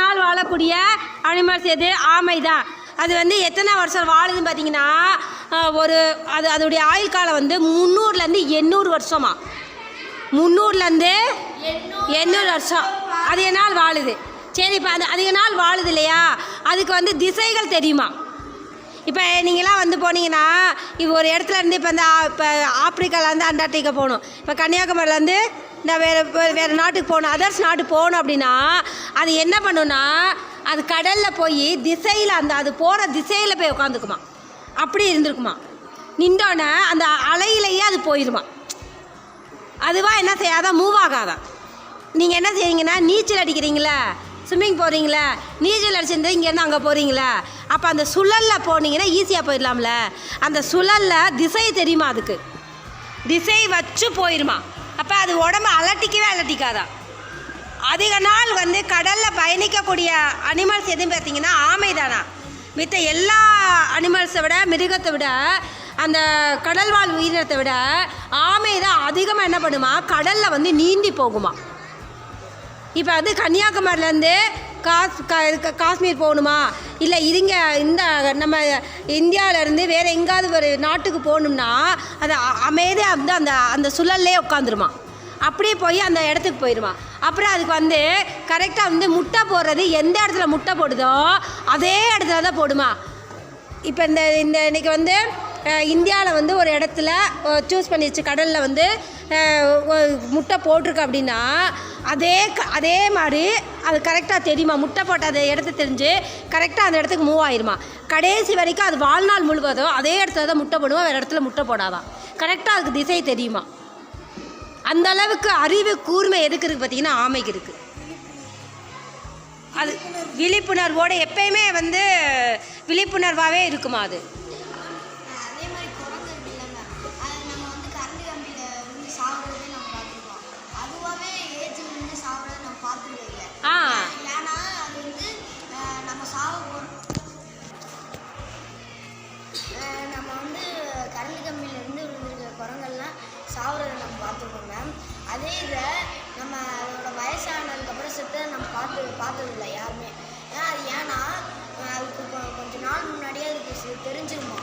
நாள் வாழக்கூடிய அனிமல்ஸ் எது? ஆமை தான் அது வந்து எத்தனை வருஷம் வாழுதுன்னு பார்த்தீங்கன்னா ஒரு அது அதோடைய ஆயுள் காலம் வந்து முந்நூறுலேருந்து எண்ணூறு வருஷமா? முந்நூறுலேருந்து எண்ணூறு வருஷம். அதிக நாள் வாழுது. சரி இப்போ அது அதிக நாள் வாழுது இல்லையா? அதுக்கு வந்து திசைகள் தெரியுமா? இப்போ நீங்களாம் வந்து போனீங்கன்னா இப்போ ஒரு இடத்துல இருந்து இப்போ இந்த இப்போ ஆப்பிரிக்காலேருந்து அண்டார்டிகா போகணும். இப்போ கன்னியாகுமரியிலேருந்து இந்த வேறு வேறு நாட்டுக்கு போகணும் அதர்ஸ் நாட்டுக்கு போகணும் அப்படின்னா அது என்ன பண்ணுன்னா அது கடலில் போய் திசையில் அந்த அது போகிற திசையில் போய் உட்காந்துக்குமா. அப்படி இருந்திருக்குமா. நின்றோன்னே அந்த அலையிலேயே அது போயிடுமா அதுவாக என்ன செய்யாதான் மூவ் ஆகாதான் நீங்கள் என்ன செய்வீங்கன்னா நீச்சல் அடிக்கிறீங்களா ஸ்விம்மிங் போகிறீங்களா நீச்சல் அடிச்சிருந்து இங்கேருந்து அங்கே போகிறீங்களா அப்போ அந்த சுழலில் போனீங்கன்னா ஈஸியாக போயிடலாம்ல. அந்த சுழலில் திசை தெரியுமா அதுக்கு? திசை வச்சு போயிடுமா அப்போ அது உடம்பு அலட்டிக்கவே அலட்டிக்காதான் அதிக நாள் வந்து கடலில் பயணிக்கக்கூடிய அனிமல்ஸ் எதுவும் பார்த்தீங்கன்னா ஆமை தானா? மித்த எல்லா அனிமல்ஸை விட மிருகத்தை விட அந்த கடல்வாழ் உயிரினத்தை விட ஆமை தான் அதிகமாக என்ன பண்ணுமா? கடலில் வந்து நீந்தி போகுமா? இப்போ வந்து கன்னியாகுமரியிலேருந்து காஸ் கா- காஷ்மீர் போகணுமா? இல்லை இதுங்க இந்த நம்ம இந்தியாவிலேருந்து வேறு எங்காவது ஒரு நாட்டுக்கு போகணும்னா அது அமைதியாக வந்து அந்த அந்த சுழல்லே உட்காந்துருமா அப்படியே போய் அந்த இடத்துக்கு போயிடுவான் அப்புறம் அதுக்கு வந்து கரெக்டாக வந்து முட்டை போடுறது எந்த இடத்துல முட்டை போடுதோ அதே இடத்துல தான் போடுமா. இப்போ இந்த இந்த இன்றைக்கி வந்து இந்தியாவில் வந்து ஒரு இடத்துல சூஸ் பண்ணிடுச்சு கடலில் வந்து முட்டை போட்டிருக்கு அப்படின்னா அதே க- அதே மாதிரி அது கரெக்டாக தெரியுமா? முட்டை போட்ட அந்த இடத்த தெரிஞ்சு கரெக்டாக அந்த இடத்துக்கு மூவ் ஆயிருமா? கடைசி வரைக்கும் அது வாழ்நாள் முழுவதும் அதே இடத்துல தான் முட்டை போடுவோம் வேறு இடத்துல முட்டை போடாதான் கரெக்டாக அதுக்கு திசை தெரியுமா? அந்த அளவுக்கு அறிவு கூர்மை எதுக்கு இருக்குது பார்த்தீங்கன்னா ஆமைக்கு இருக்குது அது விழிப்புணர்வோடு எப்பயுமே வந்து விழிப்புணர்வாகவே இருக்குமா அது? சாவுறதை நம்ம பார்த்துருக்கோங்க அதே இதை நம்ம அதோட வயசானதுக்கப்புறம் செத்து நம்ம பார்த்து பார்த்ததில்ல யாருமே. ஏன்னா அது ஏன்னா அதுக்கு கொஞ்ச நாள் முன்னாடியே அதுக்கு தெரிஞ்சிருமா.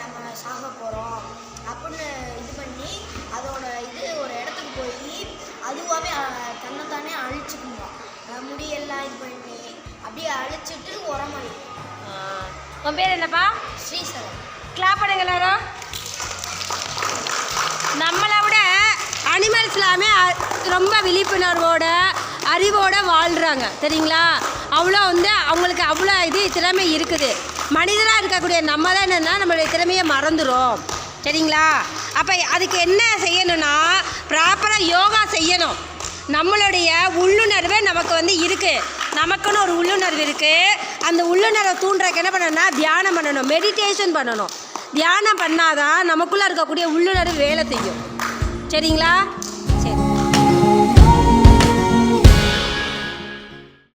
நம்ம சாக போகிறோம் அப்படின்னு இது பண்ணி அதோட இது ஒரு இடத்துக்கு போய் அதுவாகவே தன்னைத்தானே அழிச்சுக்குமா. முடியெல்லாம் இது பண்ணி அப்படியே அழிச்சிட்டு உரமாயிடும் உன் பேர் என்னப்பா? ஸ்ரீசரம் கிளாப் பண்ணுங்க எல்லாரும். எல்லாமே ரொம்ப விழிப்புணர்வோட அறிவோடு வாழ்கிறாங்க சரிங்களா அவ்வளோ வந்து அவங்களுக்கு அவ்வளோ இது திறமை இருக்குது. மனிதராக இருக்கக்கூடிய நம்ம தான் என்னென்னா நம்மளுடைய திறமையை மறந்துடும் சரிங்களா? அப்போ அதுக்கு என்ன செய்யணும்னா ப்ராப்பராக யோகா செய்யணும். நம்மளுடைய உள்ளுணர்வு நமக்கு வந்து இருக்குது நமக்குன்னு ஒரு உள்ளுணர்வு இருக்குது அந்த உள்ளுணர்வை தூண்டுறதுக்கு என்ன பண்ணணும்னா தியானம் பண்ணணும். மெடிடேஷன் பண்ணணும். தியானம் பண்ணாதான் நமக்குள்ளே இருக்கக்கூடிய உள்ளுணர்வு வேலை செய்யும். சரிங்களா?